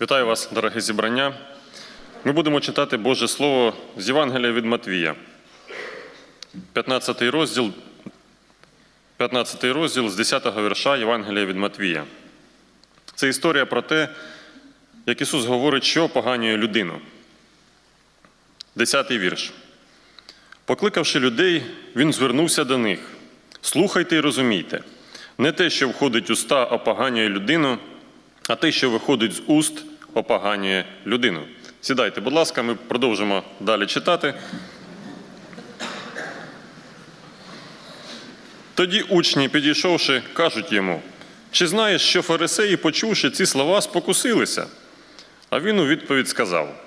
Вітаю вас, дороге зібрання. Ми будемо читати Боже Слово з Євангелія від Матвія. 15 розділ, 15 розділ з 10 вірша Євангелія від Матвія. Це історія про те, як Ісус говорить, що опоганює людину. 10 вірш. Покликавши людей, Він звернувся до них. Слухайте і розумійте. Не те, що входить уста, опоганює людину, а те, що виходить з уст, опоганює людину. Сідайте, будь ласка, ми продовжимо далі читати. Тоді учні, підійшовши, кажуть йому: чи знаєш, що фарисеї, почувши ці слова, спокусилися? А він у відповідь сказав: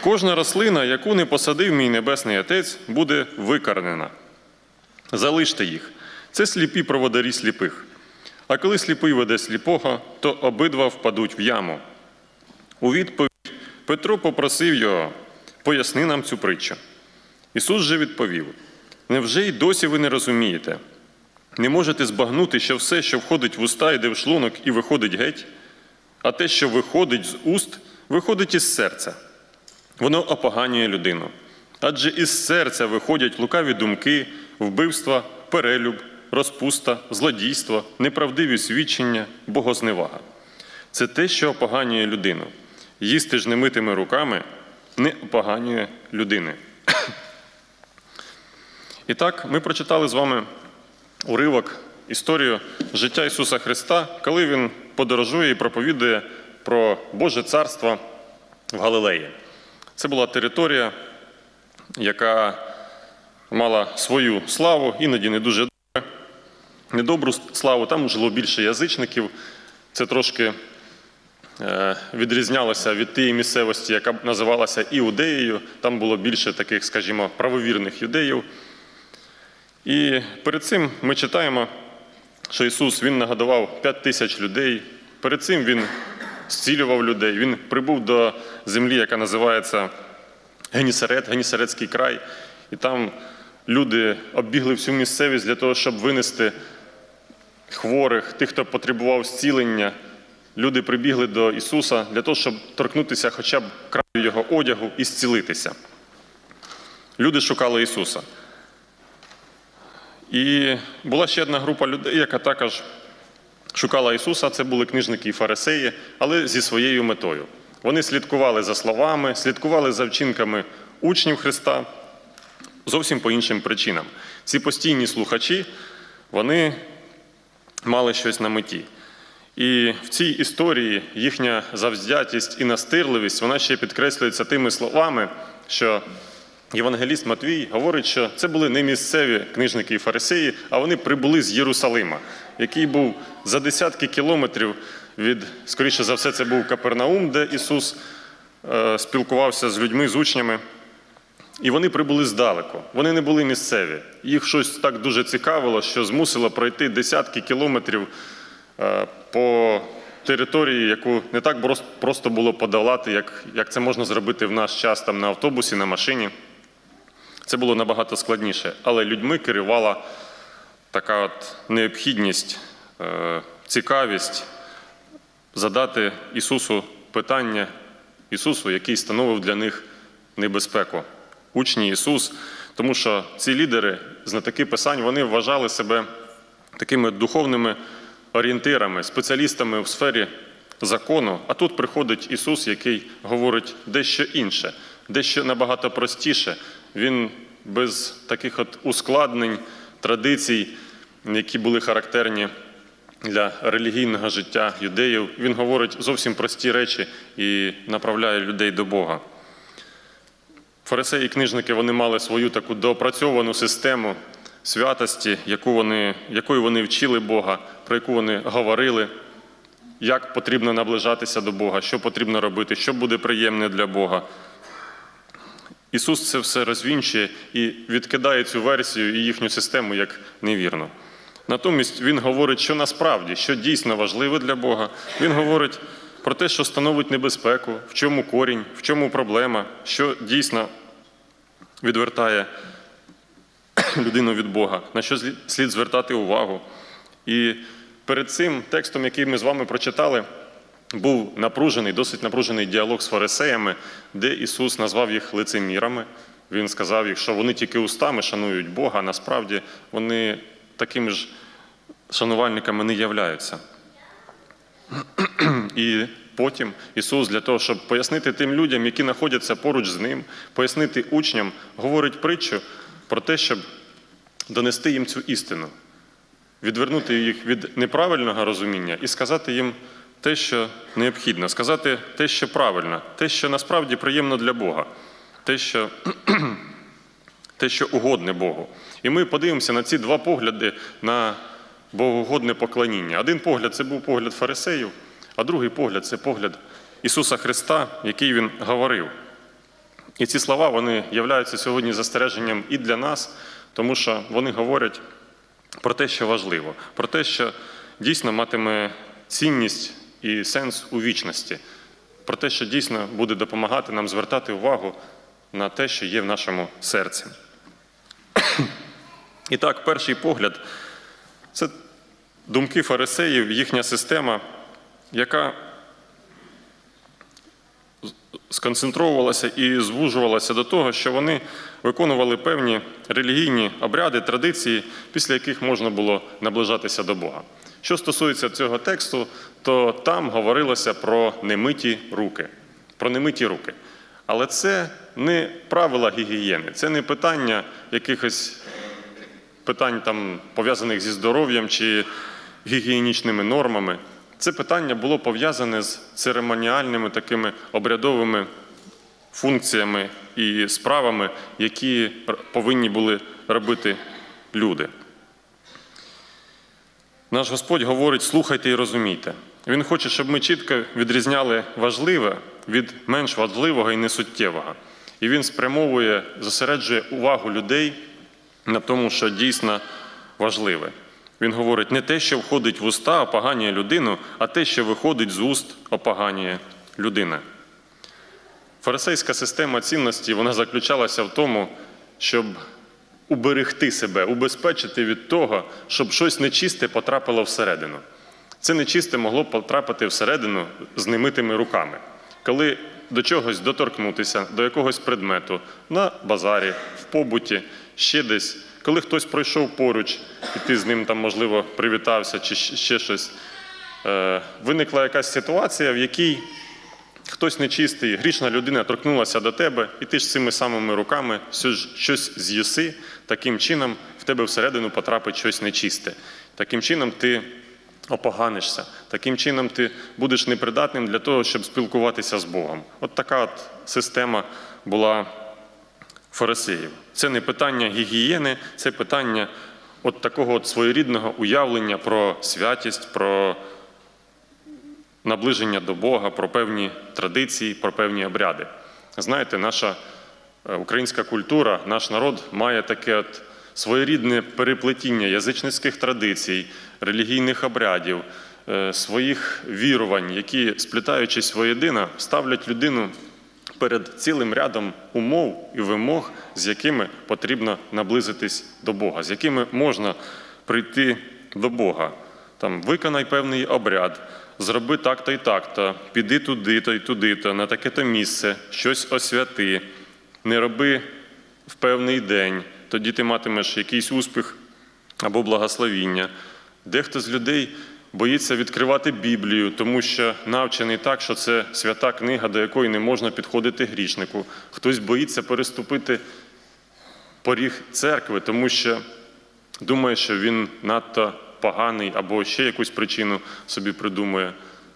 Кожна рослина, яку не посадив мій небесний отець, буде викорнена. Залиште їх. Це сліпі проводарі сліпих. А коли сліпий веде сліпого, то обидва впадуть в яму. У відповідь Петро попросив його, поясни нам цю притчу. Ісус же відповів: Невже й досі ви не розумієте? Не можете збагнути, що все, що входить в уста, йде в шлунок і виходить геть, а те, що виходить з уст, виходить із серця. Воно опоганює людину. Адже із серця виходять лукаві думки, вбивства, перелюб, розпуста, злодійство, неправдиві свідчення, богозневага. Це те, що опоганює людину. Їсти ж немитими руками не опоганює людини. І так, ми прочитали з вами уривок, історію життя Ісуса Христа, коли Він подорожує і проповідує про Боже Царство в Галилеї. Це була територія, яка мала свою славу, іноді не дуже недобру славу. Там жило більше язичників. Це трошки е, відрізнялося від тієї місцевості, яка називалася Іудеєю. Там було більше таких, скажімо, правовірних юдеїв. І перед цим ми читаємо, що Ісус Він нагодував 5 тисяч людей. Перед цим Він зцілював людей. Він прибув до землі, яка називається Генісарет, Генісаретський край. І там люди оббігли всю місцевість для того, щоб винести хворих, тих, хто потребував зцілення. Люди прибігли до Ісуса для того, щоб торкнутися хоча б краю Його одягу і зцілитися. Люди шукали Ісуса. І була ще одна група людей, яка також шукала Ісуса. Це були книжники і фарисеї, але зі своєю метою. Вони слідкували за словами, слідкували за вчинками учнів Христа зовсім по іншим причинам. Ці постійні слухачі, вони мали щось на меті. І в цій історії їхня завзятість і настирливість вона ще підкреслюється тими словами, що Євангеліст Матвій говорить, що це були не місцеві книжники і фарисеї, а вони прибули з Єрусалима, який був за десятки кілометрів від, скоріше за все, це був Капернаум, де Ісус е, спілкувався з людьми, з учнями. І вони прибули здалеку. Вони не були місцеві. Їх щось так дуже цікавило, що змусило пройти десятки кілометрів е, по території, яку не так просто було подолати, як, це можна зробити в наш час там на автобусі, на машині. Це було набагато складніше. Але людьми керувала така от необхідність, е, цікавість задати Ісусу питання, Ісусу, який становив для них небезпеку. Учні Ісус, тому що ці лідери, знатоки Писань, вони вважали себе такими духовними орієнтирами, спеціалістами в сфері закону. А тут приходить Ісус, який говорить дещо інше, дещо набагато простіше. Він без таких от ускладнень, традицій, які були характерні для релігійного життя юдеїв. Він говорить зовсім прості речі і направляє людей до Бога. Фарисеї і книжники вони мали свою таку доопрацьовану систему святості, яку вони, якою вони вчили Бога, про яку вони говорили, як потрібно наближатися до Бога, що потрібно робити, що буде приємне для Бога. Ісус це все розвінчує і відкидає цю версію і їхню систему як невірну. Натомість Він говорить, що насправді, що дійсно важливе для Бога. Він говорить про те, що становить небезпеку, в чому корінь, в чому проблема, що дійсно відвертає людину від Бога, на що слід звертати увагу. І перед цим текстом, який ми з вами прочитали, був напружений, досить напружений діалог з фарисеями, де Ісус назвав їх лицемірами. Він сказав їх, що вони тільки устами шанують Бога, а насправді вони такими ж шанувальниками не являються. І потім Ісус для того, щоб пояснити тим людям, які знаходяться поруч з ним, пояснити учням, говорить притчу про те, щоб донести їм цю істину, відвернути їх від неправильного розуміння і сказати їм те, що необхідно, сказати те, що правильно, те, що насправді приємно для Бога, те, що, те, що угодне Богу. І ми подивимося на ці два погляди на богоугодне поклоніння. Один погляд це був погляд фарисеїв, а другий погляд це погляд Ісуса Христа, який Він говорив. І ці слова вони являються сьогодні застереженням і для нас, тому що вони говорять про те, що важливо, про те, що дійсно матиме цінність і сенс у вічності, про те, що дійсно буде допомагати нам звертати увагу на те, що є в нашому серці. І так, перший погляд це думки фарисеїв, їхня система, яка сконцентровувалася і звужувалася до того, що вони виконували певні релігійні обряди, традиції, після яких можна було наближатися до Бога. Що стосується цього тексту, то там говорилося про немиті руки. Про немиті руки. Але це не правила гігієни, це не питання якихось питань там пов'язаних зі здоров'ям чи гігієнічними нормами. Це питання було пов'язане з церемоніальними такими обрядовими функціями і справами, які повинні були робити люди. Наш Господь говорить: слухайте і розумійте. Він хоче, щоб ми чітко відрізняли важливе від менш важливого і несуттєвого. І він спрямовує, зосереджує увагу людей на тому, що дійсно важливе. Він говорить, не те, що входить в уста, опоганює людину, а те, що виходить з уст, опоганює людина. Фарисейська система цінності вона заключалася в тому, щоб уберегти себе, убезпечити від того, щоб щось нечисте потрапило всередину. Це нечисте могло потрапити всередину з немитими руками. Коли до чогось доторкнутися, до якогось предмету на базарі, в побуті, ще десь, коли хтось пройшов поруч, і ти з ним там, можливо, привітався чи ще щось, е, виникла якась ситуація, в якій хтось нечистий, грішна людина торкнулася до тебе, і ти ж цими самими руками щось з'їси, таким чином в тебе всередину потрапить щось нечисте. Таким чином ти опоганишся, таким чином ти будеш непридатним для того, щоб спілкуватися з Богом. От така от система була фарисеїв. Це не питання гігієни, це питання от такого от своєрідного уявлення про святість, про наближення до Бога, про певні традиції, про певні обряди. Знаєте, наша е, українська культура, наш народ має таке от своєрідне переплетіння язичницьких традицій, релігійних обрядів, е, своїх вірувань, які, сплітаючись воєдино, ставлять людину перед цілим рядом умов і вимог, з якими потрібно наблизитись до Бога, з якими можна прийти до Бога. Там виконай певний обряд, зроби так-то і так-то, піди туди-то і туди-то, на таке-то місце, щось освяти, не роби в певний день, тоді ти матимеш якийсь успіх або благословіння. Дехто з людей боїться відкривати Біблію, тому що навчений так, що це свята книга, до якої не можна підходити грішнику. Хтось боїться переступити поріг церкви, тому що думає, що він надто поганий або ще якусь причину собі придумує.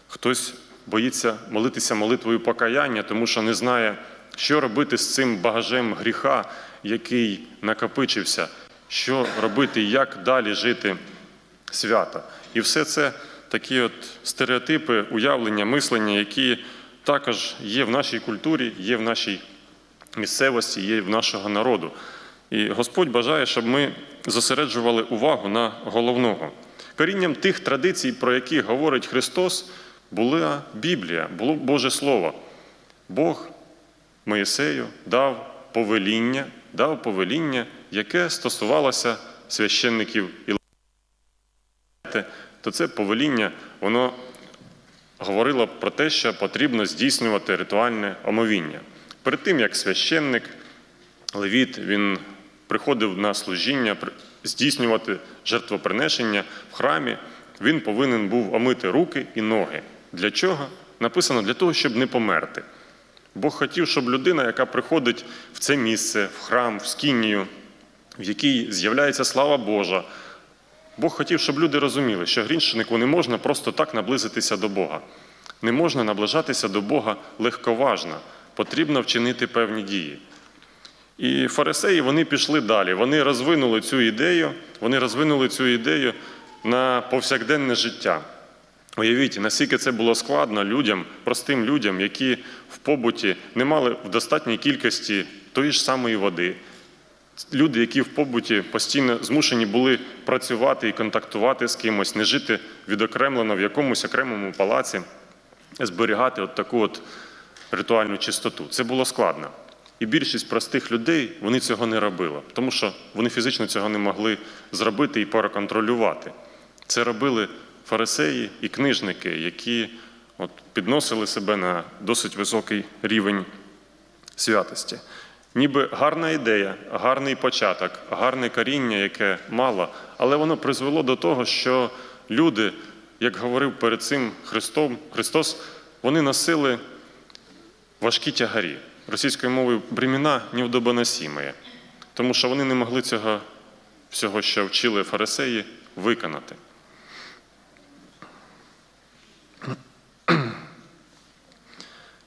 Хтось боїться молитися молитвою покаяння, тому що не знає, що робити з цим багажем гріха, який накопичився, що робити, як далі жити свято. І все це такі от стереотипи, уявлення, мислення, які також є в нашій культурі, є в нашій місцевості, є в нашого народу. І Господь бажає, щоб ми зосереджували увагу на головного. Корінням тих традицій, про які говорить Христос, була Біблія, було Боже Слово. Бог Моїсею дав повеління, дав повеління, яке стосувалося священників і то це повеління, воно говорило про те, що потрібно здійснювати ритуальне омовіння. Перед тим, як священник, левіт, він приходив на служіння, здійснювати жертвоприношення в храмі, він повинен був омити руки і ноги. Для чого? Написано для того, щоб не померти. Бог хотів, щоб людина, яка приходить в це місце, в храм, в скінію, в якій з'являється слава Божа, Бог хотів, щоб люди розуміли, що грішнику не можна просто так наблизитися до Бога. Не можна наближатися до Бога легковажно, потрібно вчинити певні дії. І фарисеї вони пішли далі. Вони розвинули цю ідею, вони розвинули цю ідею на повсякденне життя. Уявіть, наскільки це було складно людям, простим людям, які в побуті не мали в достатній кількості тої ж самої води. Люди, які в побуті постійно змушені були працювати і контактувати з кимось, не жити відокремлено в якомусь окремому палаці, зберігати от таку от ритуальну чистоту. Це було складно. І більшість простих людей вони цього не робили, тому що вони фізично цього не могли зробити і проконтролювати. Це робили фарисеї і книжники, які от підносили себе на досить високий рівень святості. Ніби гарна ідея, гарний початок, гарне коріння, яке мало, але воно призвело до того, що люди, як говорив перед цим Христом, Христос, вони носили важкі тягарі. Російською мовою бремена невдобоносімає, тому що вони не могли цього всього, що вчили фарисеї, виконати.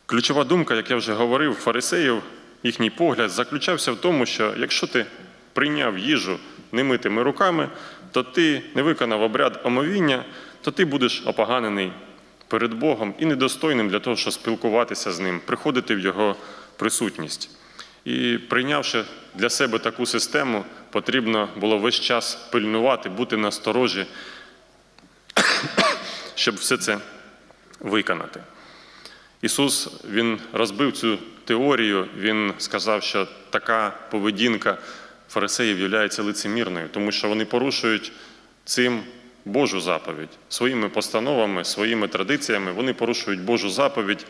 Ключова думка, як я вже говорив, фарисеїв, їхній погляд заключався в тому, що якщо ти прийняв їжу немитими руками, то ти не виконав обряд омовіння, то ти будеш опоганений перед Богом і недостойним для того, щоб спілкуватися з ним, приходити в його присутність. І прийнявши для себе таку систему, потрібно було весь час пильнувати, бути насторожі, щоб все це виконати. Ісус Він розбив цю теорію, Він сказав, що така поведінка фарисеїв є лицемірною, тому що вони порушують цим Божу заповідь. Своїми постановами, своїми традиціями вони порушують Божу заповідь,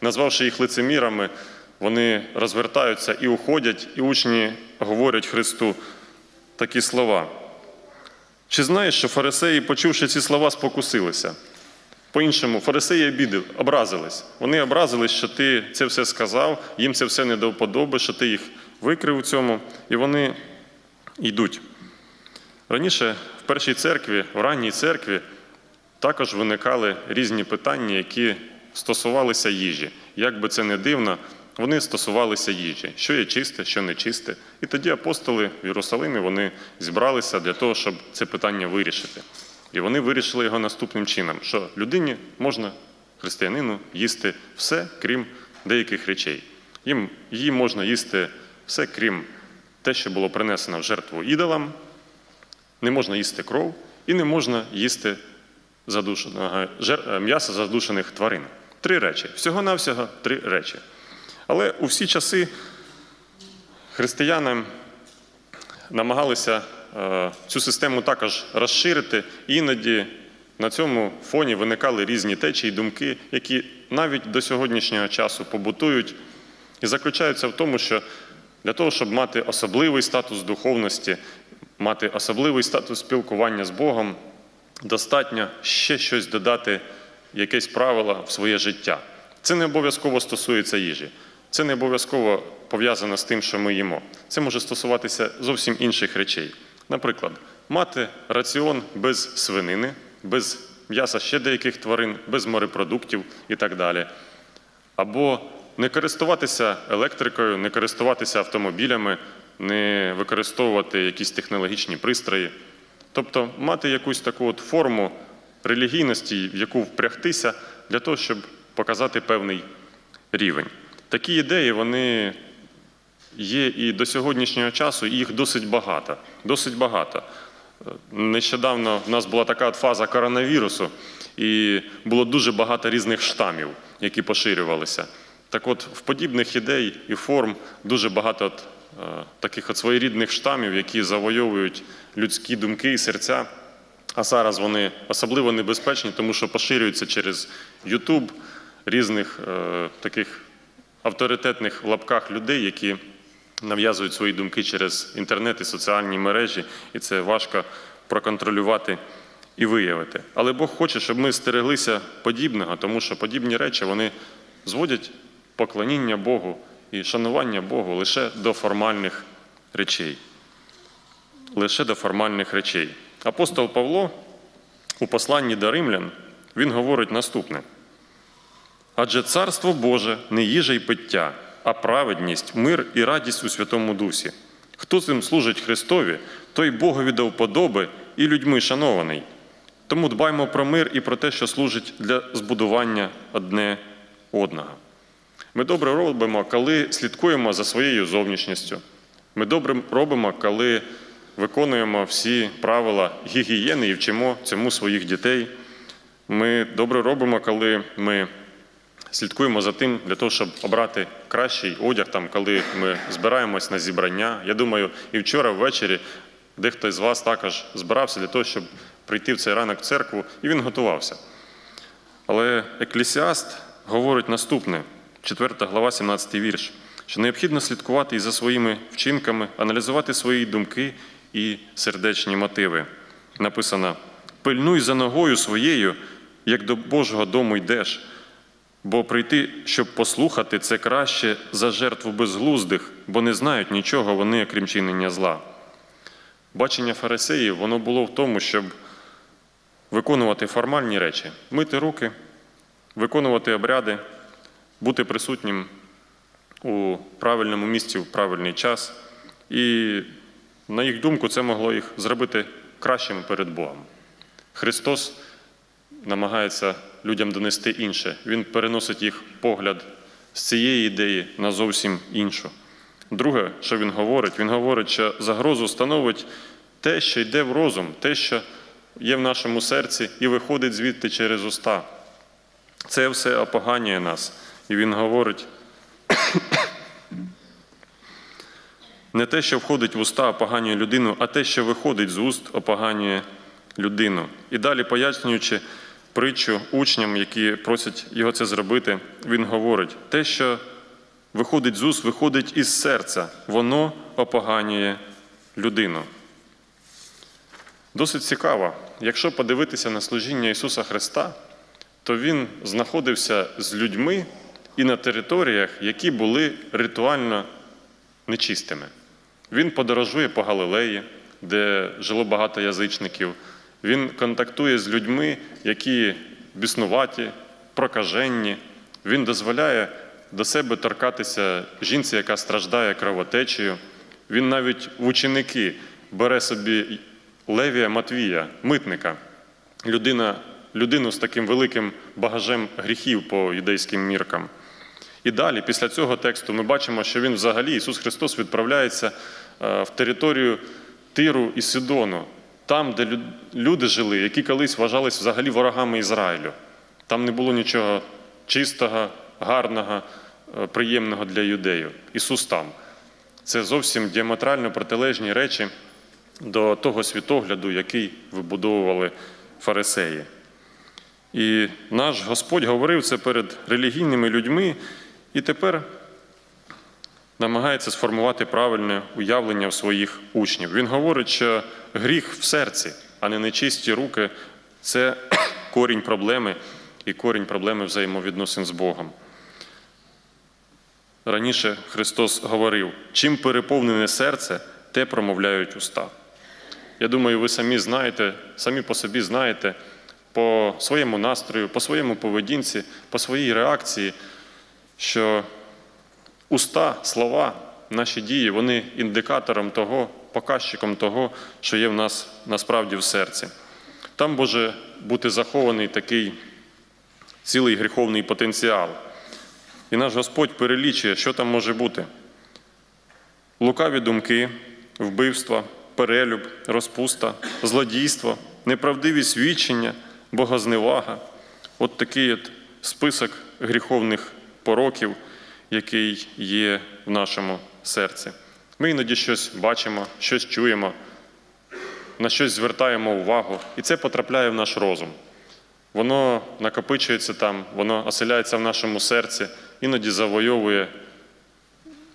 назвавши їх лицемірами, вони розвертаються і уходять, і учні говорять Христу такі слова. Чи знаєш, що фарисеї, почувши ці слова, спокусилися? По-іншому, фарисеї обідали, образились. Вони образились, що ти це все сказав, їм це все не до вподоби, що ти їх викрив у цьому, і вони йдуть. Раніше в першій церкві, в ранній церкві, також виникали різні питання, які стосувалися їжі. Як би це не дивно, вони стосувалися їжі, що є чисте, що не чисте. І тоді апостоли в Єрусалимі вони зібралися для того, щоб це питання вирішити. І вони вирішили його наступним чином: що людині можна, християнину, їсти все, крім деяких речей. Їм, їй можна їсти все, крім те, що було принесено в жертву ідолам, не можна їсти кров і не можна їсти жер- м'ясо задушених тварин. Три речі. Всього-навсього три речі. Але у всі часи християни намагалися е, цю систему також розширити, іноді на цьому фоні виникали різні течії, думки, які навіть до сьогоднішнього часу побутують і заключаються в тому, що для того, щоб мати особливий статус духовності, мати особливий статус спілкування з Богом, достатньо ще щось додати, якесь правило в своє життя. Це не обов'язково стосується їжі. Це не обов'язково пов'язано з тим, що ми їмо. Це може стосуватися зовсім інших речей. Наприклад, мати раціон без свинини, без м'яса ще деяких тварин, без морепродуктів і так далі. Або не користуватися електрикою, не користуватися автомобілями, не використовувати якісь технологічні пристрої. Тобто мати якусь таку от форму релігійності, в яку впрягтися для того, щоб показати певний рівень. Такі ідеї вони є і до сьогоднішнього часу, і їх досить багато. Досить багато. Е, Нещодавно в нас була така фаза коронавірусу, і було дуже багато різних штамів, які поширювалися. Так от, в подібних ідей і форм дуже багато от, е, таких от своєрідних штамів, які завойовують людські думки і серця. А зараз вони особливо небезпечні, тому що поширюються через YouTube різних е, таких авторитетних в лапках людей, які нав'язують свої думки через інтернет і соціальні мережі, і це важко проконтролювати і виявити. Але Бог хоче, щоб ми стереглися подібного, тому що подібні речі вони зводять поклоніння Богу і шанування Богу лише до формальних речей. Лише до формальних речей. Апостол Павло у посланні до римлян він говорить наступне. Адже царство Боже не їжа й пиття, а праведність, мир і радість у Святому Дусі. Хто цим служить Христові, той Богові до вподоби і людьми шанований. Тому дбаймо про мир і про те, що служить для збудування одне одного. Ми добре робимо, коли слідкуємо за своєю зовнішністю. Ми добре робимо, коли виконуємо всі правила гігієни і вчимо цьому своїх дітей. Ми добре робимо, коли ми слідкуємо за тим, для того, щоб обрати кращий одяг, там, коли ми збираємось на зібрання. Я думаю, і вчора ввечері дехто з вас також збирався для того, щоб прийти в цей ранок в церкву, і він готувався. Але Еклісіаст говорить наступне, 4 глава, 17 вірш, що необхідно слідкувати і за своїми вчинками, аналізувати свої думки і сердечні мотиви. Написано: пильнуй за ногою своєю, як до Божого дому йдеш, бо прийти, щоб послухати, це краще за жертву безглуздих, бо не знають нічого вони, окрім чинення зла. Бачення фарисеїв воно було в тому, щоб виконувати формальні речі, мити руки, виконувати обряди, бути присутнім у правильному місці в правильний час. І, на їх думку, це могло їх зробити кращими перед Богом. Христос намагається людям донести інше. Він переносить їх погляд з цієї ідеї на зовсім іншу. Друге, що він говорить, він говорить, що загрозу становить те, що йде в розум, те, що є в нашому серці і виходить звідти через уста. Це все опоганює нас. І він говорить, не те, що входить в уста, опоганює людину, а те, що виходить з уст, опоганює людину. І далі, пояснюючи притчу учням, які просять його це зробити, він говорить: те, що виходить з уст, виходить із серця, воно опоганює людину. Досить цікаво, якщо подивитися на служіння Ісуса Христа, то Він знаходився з людьми і на територіях, які були ритуально нечистими. Він подорожує по Галилеї, де жило багато язичників. Він контактує з людьми, які біснуваті, прокаженні. Він дозволяє до себе торкатися жінці, яка страждає кровотечею. Він навіть в ученики бере собі Левія Матвія, митника, людина, людину з таким великим багажем гріхів по юдейським міркам. І далі, після цього тексту, ми бачимо, що він взагалі, Ісус Христос, відправляється е, в територію Тиру і Сидону, там, де люди жили, які колись вважались взагалі ворогами Ізраїлю. Там не було нічого чистого, гарного, е, приємного для юдеїв. Ісус там. Це зовсім діаметрально протилежні речі до того світогляду, який вибудовували фарисеї. І наш Господь говорив це перед релігійними людьми, і тепер намагається сформувати правильне уявлення в своїх учнів. Він говорить, що гріх в серці, а не нечисті руки це корінь проблеми і корінь проблеми взаємовідносин з Богом. Раніше Христос говорив: чим переповнене серце, те промовляють уста. Я думаю, ви самі знаєте, самі по собі знаєте, по своєму настрою, по своєму поведінці, по своїй реакції, що уста, слова, наші дії, вони індикатором того, показчиком того, що є в нас насправді в серці. Там може бути захований такий цілий гріховний потенціал. І наш Господь перелічує, що там може бути. Лукаві думки, вбивства, перелюб, розпуста, злодійство, неправдиві свідчення, богозневага. От такий от список гріховних пороків, який є в нашому серці. Ми іноді щось бачимо, щось чуємо, на щось звертаємо увагу, і це потрапляє в наш розум. Воно накопичується там, воно оселяється в нашому серці, іноді завойовує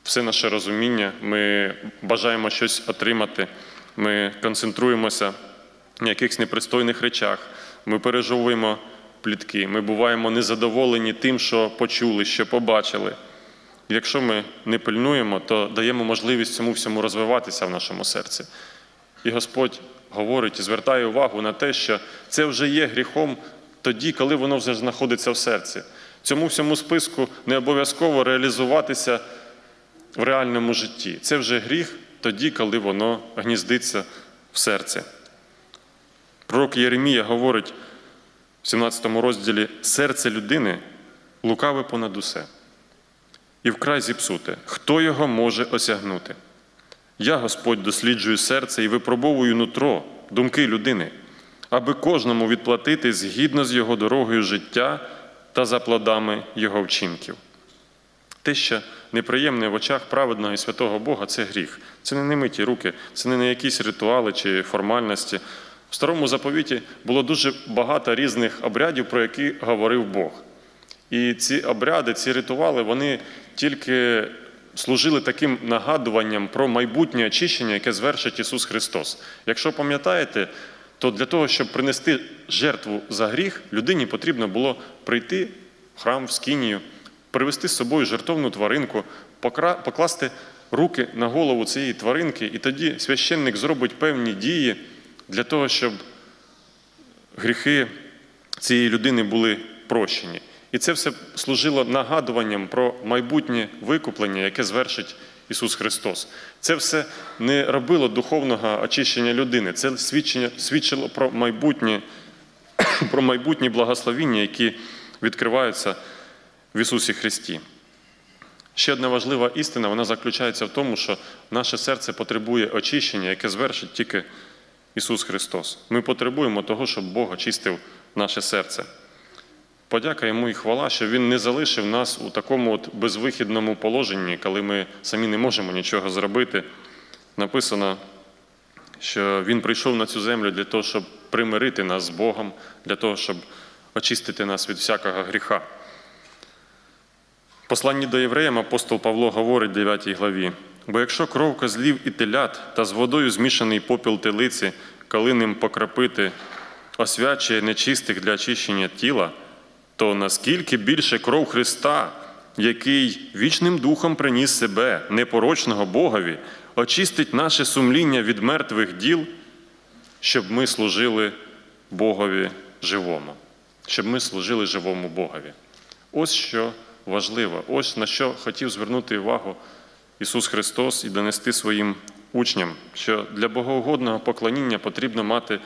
все наше розуміння. Ми бажаємо щось отримати, ми концентруємося на якихось непристойних речах, ми пережовуємо плітки, ми буваємо незадоволені тим, що почули, що побачили. Якщо ми не пильнуємо, то даємо можливість цьому всьому розвиватися в нашому серці. І Господь говорить і звертає увагу на те, що це вже є гріхом тоді, коли воно вже знаходиться в серці. Цьому всьому списку не обов'язково реалізуватися в реальному житті. Це вже гріх тоді, коли воно гніздиться в серці. Пророк Єремія говорить в 17 розділі: серце людини лукаве понад усе, і вкрай зіпсуте. Хто його може осягнути? Я, Господь, досліджую серце і випробовую нутро, думки людини, аби кожному відплатити згідно з його дорогою життя та за плодами його вчинків. Те, що неприємне в очах праведного і святого Бога, це гріх. Це не немиті руки, це не якісь ритуали чи формальності. В старому заповіті було дуже багато різних обрядів, про які говорив Бог. І ці обряди, ці ритуали, вони тільки служили таким нагадуванням про майбутнє очищення, яке звершить Ісус Христос. Якщо пам'ятаєте, то для того, щоб принести жертву за гріх, людині потрібно було прийти в храм, в скинію, привезти з собою жертовну тваринку, покласти руки на голову цієї тваринки, і тоді священник зробить певні дії для того, щоб гріхи цієї людини були прощені. І це все служило нагадуванням про майбутнє викуплення, яке звершить Ісус Христос. Це все не робило духовного очищення людини, це свідчення, свідчило про майбутнє, про майбутні благословіння, які відкриваються в Ісусі Христі. Ще одна важлива істина, вона заключається в тому, що наше серце потребує очищення, яке звершить тільки Ісус Христос. Ми потребуємо того, щоб Бог очистив наше серце. Подяка йому і хвала, що Він не залишив нас у такому от безвихідному положенні, коли ми самі не можемо нічого зробити. Написано, що Він прийшов на цю землю для того, щоб примирити нас з Богом, для того, щоб очистити нас від всякого гріха. Посланні до євреям апостол Павло говорить в 9 главі: бо якщо кров козлів і телят та з водою змішаний попіл телиці, коли ним покрапити, освячує нечистих для очищення тіла, то наскільки більше кров Христа, який вічним духом приніс себе, непорочного Богові, очистить наше сумління від мертвих діл, щоб ми служили Богові живому, щоб ми служили живому Богові. Ось що важливо, ось на що хотів звернути увагу Ісус Христос і донести своїм учням, що для богоугодного поклоніння потрібно мати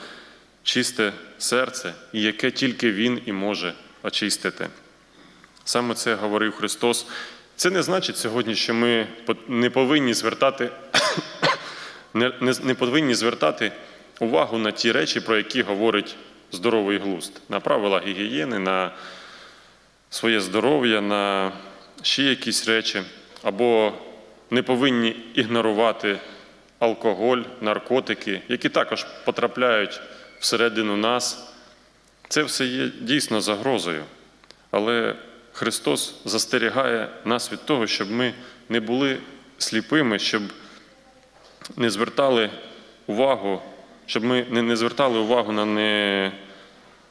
чисте серце, і яке тільки Він і може очистити. Саме це говорив Христос. Це не значить сьогодні, що ми не повинні звертати, не, не, повинні звертати увагу на ті речі, про які говорить здоровий глузд, на правила гігієни, на своє здоров'я, на ще якісь речі, або не повинні ігнорувати алкоголь, наркотики, які також потрапляють всередину нас. Це все є дійсно загрозою. Але Христос застерігає нас від того, щоб ми не були сліпими, щоб не звертали увагу, щоб ми не, звертали увагу на не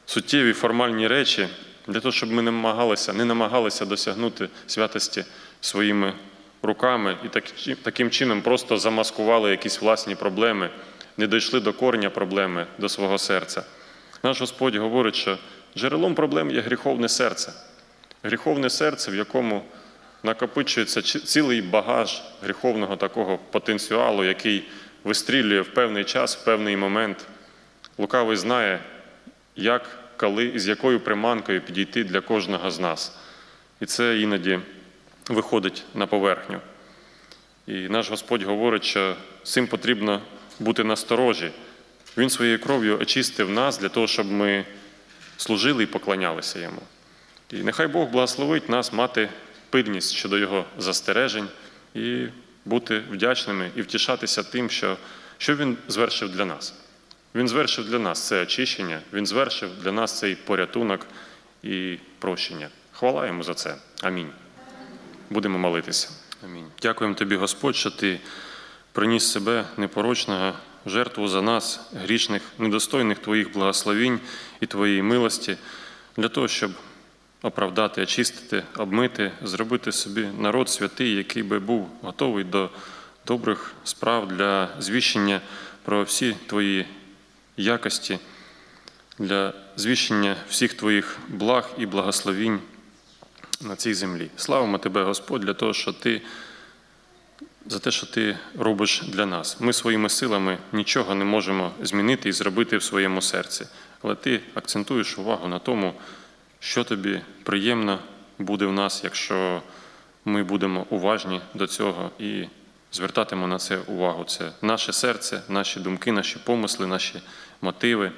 суттєві формальні речі, для того, щоб ми не намагалися, не намагалися досягнути святості своїми руками і так, таким чином просто замаскували якісь власні проблеми, не дійшли до корня проблеми, до свого серця. Наш Господь говорить, що джерелом проблем є гріховне серце. Гріховне серце, в якому накопичується цілий багаж гріховного такого потенціалу, який вистрілює в певний час, в певний момент. Лукавий знає, як, коли і з якою приманкою підійти для кожного з нас. І це іноді виходить на поверхню. І наш Господь говорить, що цим потрібно бути насторожі. Він своєю кров'ю очистив нас для того, щоб ми служили і поклонялися йому. І нехай Бог благословить нас мати пильність щодо Його застережень і бути вдячними і втішатися тим, що, що Він звершив для нас. Він звершив для нас це очищення, Він звершив для нас цей порятунок і прощення. Хвала йому за це. Амінь. Будемо молитися. Амінь. Дякуємо тобі, Господь, що ти приніс себе непорочного жертву за нас, грішних, недостойних твоїх благословінь і твоєї милості, для того, щоб оправдати, очистити, обмити, зробити собі народ святий, який би був готовий до добрих справ для звіщення про всі твої якості, для звіщення всіх твоїх благ і благословінь на цій землі. Славимо тебе, Господь, для того, що ти за те, що ти робиш для нас. Ми своїми силами нічого не можемо змінити і зробити в своєму серці. Але ти акцентуєш увагу на тому, що тобі приємно буде в нас, якщо ми будемо уважні до цього і звертатимо на це увагу. Це наше серце, наші думки, наші помисли, наші мотиви,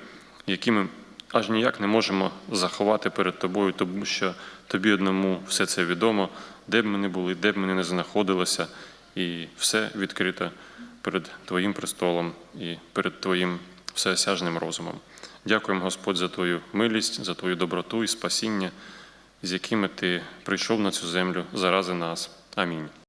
які ми аж ніяк не можемо заховати перед тобою, тому що тобі одному все це відомо, де б ми не були, де б ми не знаходилися, і все відкрите перед Твоїм престолом і перед Твоїм всеосяжним розумом. Дякуємо, Господь, за Твою милість, за Твою доброту і спасіння, з якими Ти прийшов на цю землю зарази нас. Амінь.